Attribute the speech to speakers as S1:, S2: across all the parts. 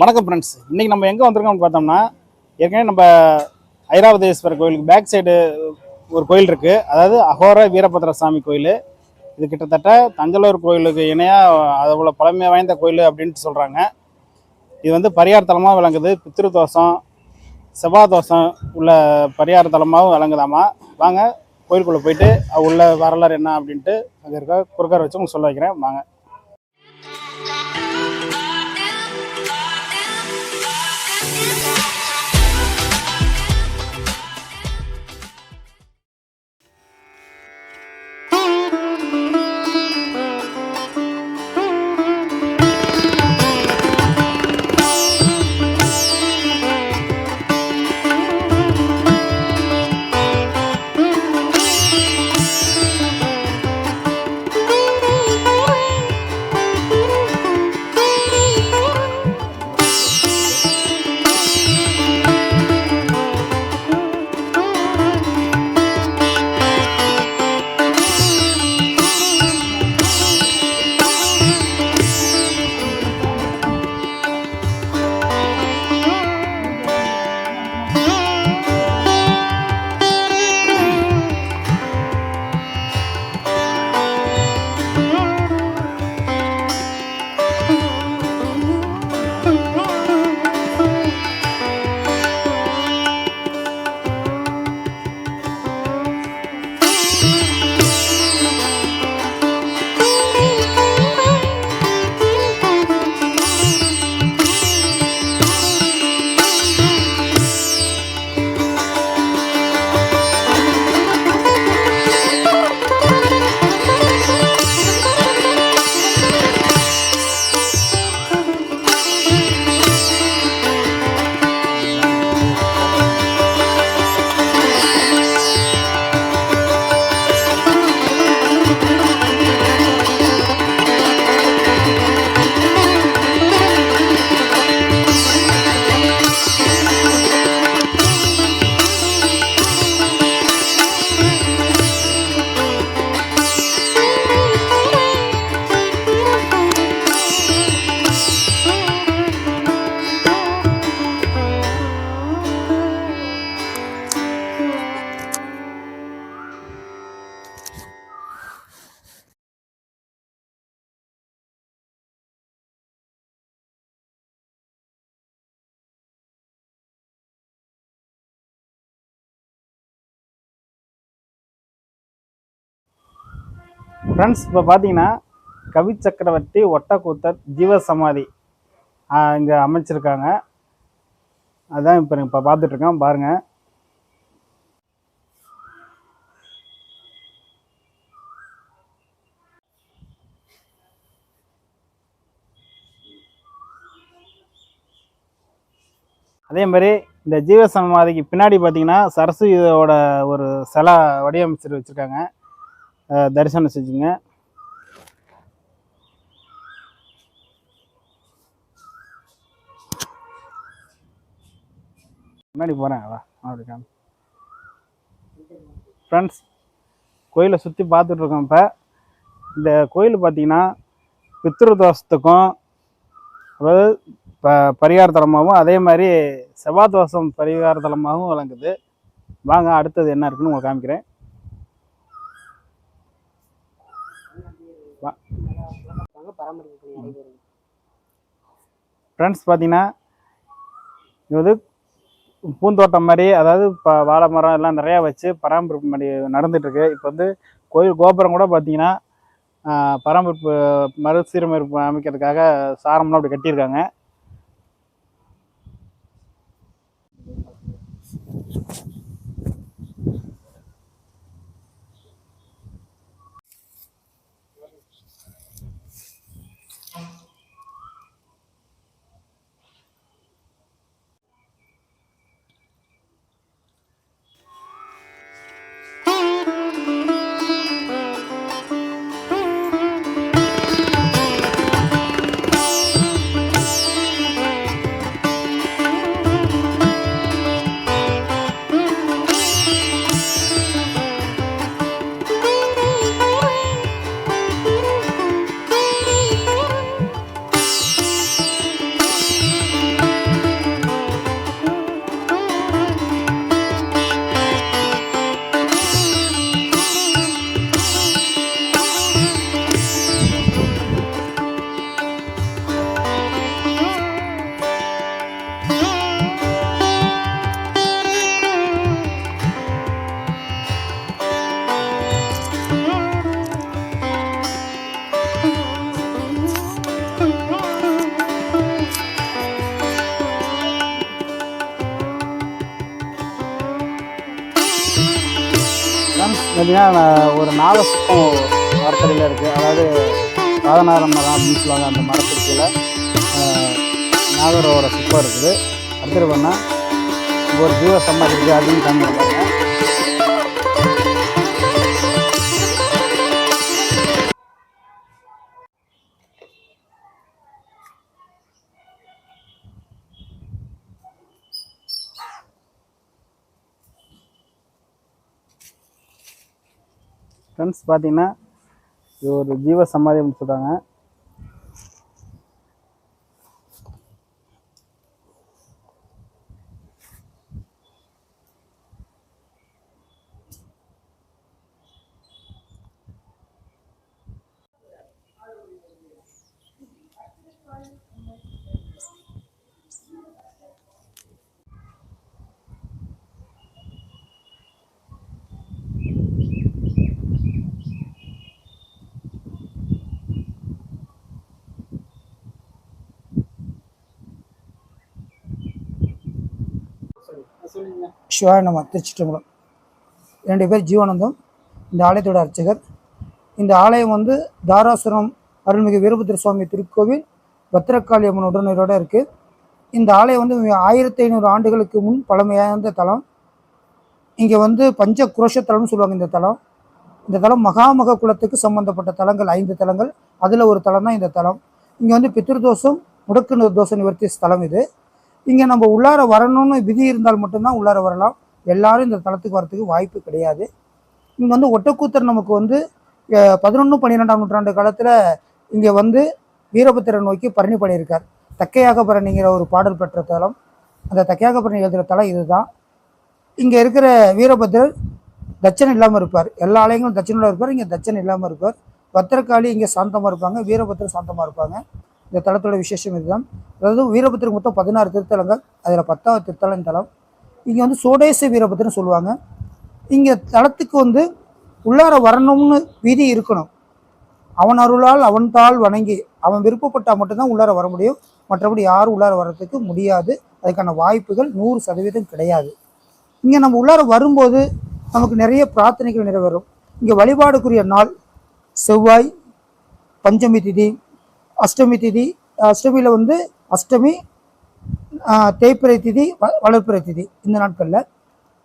S1: வணக்கம் ஃப்ரெண்ட்ஸ் இன்றைக்கி நம்ம எங்கே வந்திருக்கோம்னு பார்த்தோம்னா ஏற்கனவே நம்ம ஐராவதேஸ்வரர் கோயிலுக்கு பேக் சைடு ஒரு கோயில் இருக்குது அதாவது அகோர வீரபத்ர சாமி கோயில். இது கிட்டத்தட்ட தஞ்சாவூர் கோயிலுக்கு இணையாக அவ்வளோ பழமை வாய்ந்த கோயில் அப்படின்ட்டு சொல்கிறாங்க இது வந்து பரியார் தலமாக விளங்குது. பித்திரு தோஷம் செவ்வாய் தோஷம் உள்ள பரியார் தலமாகவும் விளங்குதாமா? வாங்க கோயிலுக்குள்ளே போயிட்டு உள்ள வரலாறு என்ன அப்படின்ட்டு அங்கே இருக்க குறுக்கார வச்சு உங்களுக்கு சொல்ல வைக்கிறேன். வாங்க. ஃப்ரெண்ட்ஸ் இப்போ பார்த்தீங்கன்னா கவி சக்கரவர்த்தி ஒட்டக்கூத்தர் ஜீவ சமாதி இங்கே அமைச்சிருக்காங்க. அதான் இப்போ இப்போ பார்த்துட்ருக்கேன் பாருங்கள் அதே மாதிரி இந்த ஜீவ சமாதிக்கு பின்னாடி பார்த்தீங்கன்னா சரஸ்வதியோட ஒரு சிலை வடிவமைச்சு வச்சுருக்காங்க. தரிசனம் செஞ்சுங்க. முன்னாடி போகிறேன் வா அப்படி காமி ஃப்ரெண்ட்ஸ் கோயிலை சுற்றி பார்த்துட்ருக்கோம் இப்போ. இந்த கோயில் பார்த்தீங்கன்னா பித்ருதோஷத்துக்கும் அதாவது ப பரிகார தலமாகவும் அதே மாதிரி செவ்வாய் தோஷம் பரிகார தலமாகவும் விளங்குது. வாங்க அடுத்தது என்ன இருக்குன்னு உங்களுக்கு காமிக்கிறேன். ஃப்ரெண்ட்ஸ் பார்த்தீங்கன்னா இது வந்து பூந்தோட்டம் மாதிரி அதாவது இப்போ வாழை மரம் எல்லாம் நிறையா வச்சு பராமரிப்பு மாதிரி நடந்துகிட்ருக்கு இப்போ வந்து கோயில் கோபுரம் கூட பார்த்தீங்கன்னா பராமரிப்பு மறுசீரமைப்பு அமைக்கிறதுக்காக சாரம்லாம் அப்படி கட்டியிருக்காங்க. ஃப்ரெண்ட்ஸ் பார்த்தீங்கன்னா ஒரு நாலு சுத்தம் மரத்தடியில் இருக்குது அதாவது ராதநாதம் மரம் அப்படின்னு சொல்லுவாங்க அந்த மரத்துக்கு கீழே நாகரோட சிற்பம் இருக்குது. அடுத்தது பண்ணால் ஒரு ஜீவ சமாதி இருக்குது அதையும் காமிக்கிறாங்க ஃப்ரெண்ட்ஸ் பார்த்தீங்கன்னா இது ஒரு ஜீவ சமாதி அப்படின்னு சொல்கிறாங்க
S2: சிவாய நம்ம திருச்சிட்டம்பலம் ரெண்டு பேர் ஜீவானந்தம் இந்த ஆலயத்தோட அர்ச்சகர். இந்த ஆலயம் வந்து தாராசுரம் அருள்மிகு வீரபுத்திர சுவாமி திருக்கோவில் பத்திரக்காளி அம்மன் உடனடியோட இருக்குது இந்த ஆலயம் வந்து ஆயிரத்தி ஐநூறு ஆண்டுகளுக்கு முன் பழமையார்ந்த தலம். இங்கே வந்து பஞ்ச குரோஷத்தலம்னு சொல்லுவாங்க இந்த தலம். இந்த தலம் மகாமக குலத்துக்கு சம்பந்தப்பட்ட தலங்கள் ஐந்து தலங்கள். அதில் ஒரு தலம் தான் இந்த தலம். இங்கே வந்து பித்ருதோஷம் முடக்கு தோஷ நிவர்த்தி ஸ்தலம் இது. இங்கே நம்ம உள்ளார வரணும்னு விதி இருந்தால் மட்டும்தான் உள்ளார வரலாம். எல்லாரும் இந்த தலத்துக்கு வரத்துக்கு வாய்ப்பு கிடையாது. இங்கே வந்து ஒட்டக்கூத்தர் நமக்கு வந்து பதினொன்று பன்னிரெண்டாம் நூற்றாண்டு காலத்தில் இங்கே வந்து வீரபத்திரன் நோக்கி பரணி பண்ணியிருக்கார் தக்கையாக பரணிங்கிற ஒரு பாடல் பெற்ற தலம். அந்த தக்கையாக பரணி எழுதுகிற தலம் இதுதான். இங்கே இருக்கிற வீரபத்திரர் தச்சன் இல்லாமல் இருப்பார். எல்லா ஆலயங்களும் தச்சனோட இருப்பார். இங்கே தச்சன் இல்லாமல் இருப்பார். பத்திரக்காளி இங்கே சாந்தமாக இருப்பாங்க. வீரபத்திரர் சாந்தமாக இருப்பாங்க. இந்த தலத்தோட விசேஷம் இதுதான். அதாவது வீரபத்திரர் மொத்தம் பதினாறு திருத்தலங்கள். அதில் பத்தாவது திருத்தலம் தலம். இங்கே வந்து சோடேச வீரபத்திரன்னு சொல்லுவாங்க. இங்கே தலத்துக்கு வந்து உள்ளார வரணும்னு விதி இருக்கணும். அவன் அருளால் அவன் தாள் வணங்கி அவன் விருப்பப்பட்டால் மட்டும்தான் உள்ளார வர முடியும். மற்றபடி யாரும் உள்ளார வர்றதுக்கு முடியாது. அதுக்கான வாய்ப்புகள் நூறு சதவீதம் கிடையாது. இங்கே நம்ம உள்ளார வரும்போது நமக்கு நிறைய பிரார்த்தனைகள் நிறைவேறும். இங்கே வழிபாடுக்குரிய நாள் செவ்வாய் பஞ்சமி திதி அஷ்டமி திதி அஷ்டமியில் வந்து அஷ்டமி ஆஹ், தேய்பிறை திதி வ- வளர்ப்பிறை திதி இந்த நாட்களில்.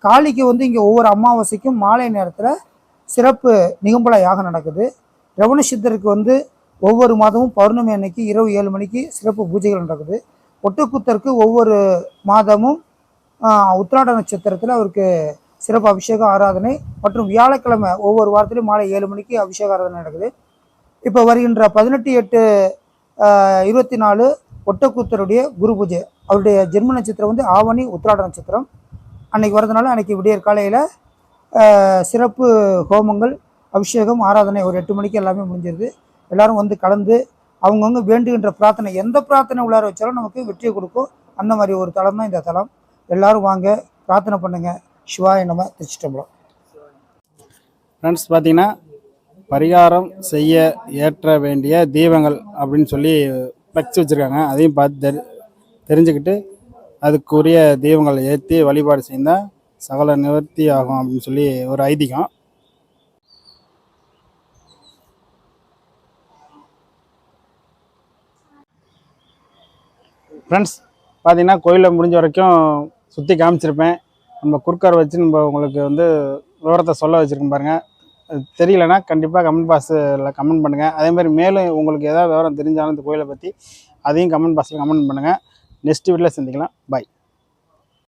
S2: காளிக்கு வந்து இங்கே ஒவ்வொரு அமாவாசைக்கும் மாலை நேரத்தில் சிறப்பு நிகம்பல யாகம் நடக்குது. ரவண சித்தருக்கு வந்து ஒவ்வொரு மாதமும் பௌர்ணமி அன்னைக்கு இரவு ஏழு மணிக்கு சிறப்பு பூஜைகள் நடக்குது. ஒட்டுக்குத்தருக்கு ஒவ்வொரு மாதமும் ஆஹ், உத்திராட நட்சத்திரத்தில் அவருக்கு சிறப்பு அபிஷேக ஆராதனை மற்றும் வியாழக்கிழமை ஒவ்வொரு வாரத்திலையும் மாலை ஏழு மணிக்கு அபிஷேக ஆராதனை நடக்குது. இப்போ வருகின்ற பதினெட்டு எட்டு இருபத்தி நாலு ஒட்டக்கூத்தருடைய குரு பூஜை. அவருடைய ஜென்ம நட்சத்திரம் வந்து ஆவணி உத்திராட நட்சத்திரம். அன்னைக்கு வரதுனால அன்னைக்கு விடியற் காலையில் சிறப்பு ஹோமங்கள் அபிஷேகம் ஆராதனை ஒரு எட்டு மணிக்கு எல்லாமே முடிஞ்சிருது. எல்லாரும் வந்து கலந்து அவங்கவுங்க வேண்டுகின்ற பிரார்த்தனை எந்த பிரார்த்தனை உள்ளார வச்சாலும் நமக்கு வெற்றியை கொடுக்கும். அந்த மாதிரி ஒரு தளம் தான் இந்த தலம். எல்லாரும் வாங்க பிரார்த்தனை பண்ணுங்கள் சிவாய நம்ம திருச்சிட்டம்பலம்
S1: ஃப்ரெண்ட்ஸ் பார்த்தீங்கன்னா பரிகாரம் செய்ய ஏற்ற வேண்டிய தீபங்கள் அப்படின்னு சொல்லி ஃப்ளெக்ஸ் வச்சுருக்காங்க. அதையும் பார்த்து தெரி தெரிஞ்சுக்கிட்டு அதுக்குரிய தீபங்களை ஏற்றி வழிபாடு செய்தால் சகல நிவர்த்தி ஆகும் அப்படின்னு சொல்லி ஒரு ஐதீகம். ஃப்ரெண்ட்ஸ் பார்த்தீங்கன்னா கோயிலில் முடிஞ்ச வரைக்கும் சுற்றி காமிச்சிருப்பேன். நம்ம குறுக்கார் வச்சு நம்ம உங்களுக்கு வந்து விவரத்தை சொல்ல வச்சுருக்கோம் பாருங்கள் தெரியலனா கண்டிப்பாக கமெண்ட் பாக்ஸில் கமெண்ட் பண்ணுங்கள் அதே மாதிரி மேலும் உங்களுக்கு ஏதாவது விவரம் தெரிஞ்சாலும் இந்த கோயிலை பற்றி அதையும் கமெண்ட் பாக்ஸில் கமெண்ட் பண்ணுங்கள் நெக்ஸ்ட் வீட்டில் சந்திக்கலாம். பாய்